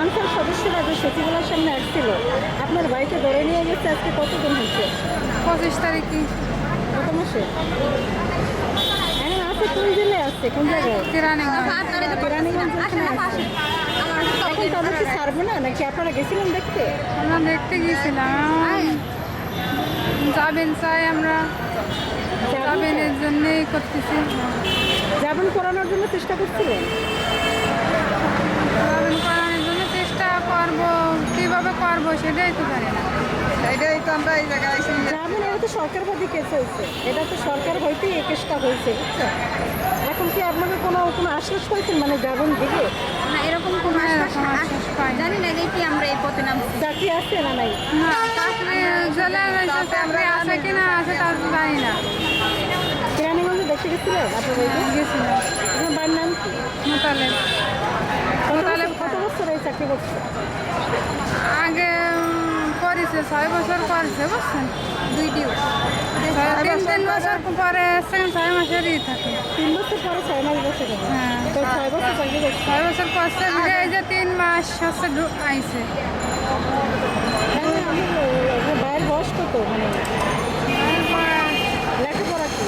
Answer সদস্যরা যে সচিবালয়ের সামনে আসছিল আপনার ভাইকে ধরে নিয়ে গেছে আজকে কতদিন হচ্ছে পঁচিশ তারিখে কত মাসে আছে কোন জেলায় আছে কোন জায়গায় কেরানীগঞ্জ। এখন তাদের কি ছাড়বে না নাকি আপনারা গেছিলেন দেখতে আমরা দেখতে গিয়েছিলাম যাবেন চাই আমরা যাবেন এর জন্যই করতেছি যাবেন করানোর জন্য চেষ্টা করছিলেন যাবেন করানোর জন্য চেষ্টা করব কীভাবে করব সেটাই তো জানি না। এটাই তো আমরা এই জায়গায় এসে যাবেন এটা তো সরকারবাদী কেস হয়েছে। এটা তো সরকার হইতেই এই কেসটা হয়েছে এখন কি আপনাকে কোনো কোনো আশ্বাস পাইছেন? মানে যাবেন দিকে না এরকম কোনো না, আশ্বাস পাইনি। জানি না দেখি আমরা এই পথে নামছি। চাকরি আছে না নাই? না চাকরি চাকরি আছে কি না আছে তা তো জানি না। কেরানীগঞ্জে দেখতে গেছিলেন আপনার গেছিলাম। আপনার বাড়ির নাম কি? মোতালে কত তাহলে- বছর- কত বছর এই চাকরি করছে? আগে করেছে ছয় বছর করেছে বুঝছেন? দুই ডিউ তিন তিন বছর পরে সেকেন্ড ছয় মাসেরই থাকে। তিন বছর পরে ছয় মাস বসে হ্যাঁ। ছয় বছর ছয় বছর করছে এই যে তিন মাস হচ্ছে আইছে হ্যাঁ, আমি, আপনার ভাইয়ের বয়স কত মানে লেখাপড়া কি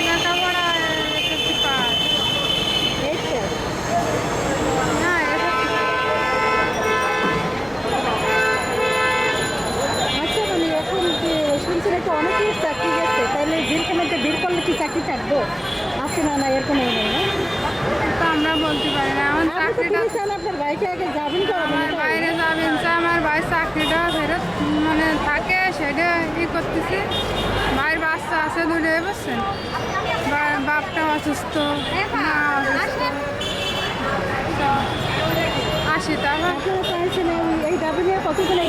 লেখাপড়া এসএসসি পাস এই তো না এসএসসি আচ্ছা মানে এখন কি শুনছি অনেকেই চাকরি গেছে তাহলে বিলখানাতে বিল করলে কি চাকরি থাকব? আছে না না এরকম নেই না? তো আমরা বলতে পারি না আমার চাকরিটা আপনার ভাইকে আগে যাবেন আমার বাইরে যাবেন আমার ভাই চাকরিটা ফেরত মানে থাকে সেটা ই করতেছি। ভাইয়ের বাচ্চা আছে দুটো বুঝছেন? বা- বাপটা অসুস্থ আসি চাইছেন এই- দাবি নিয়ে কতজন এই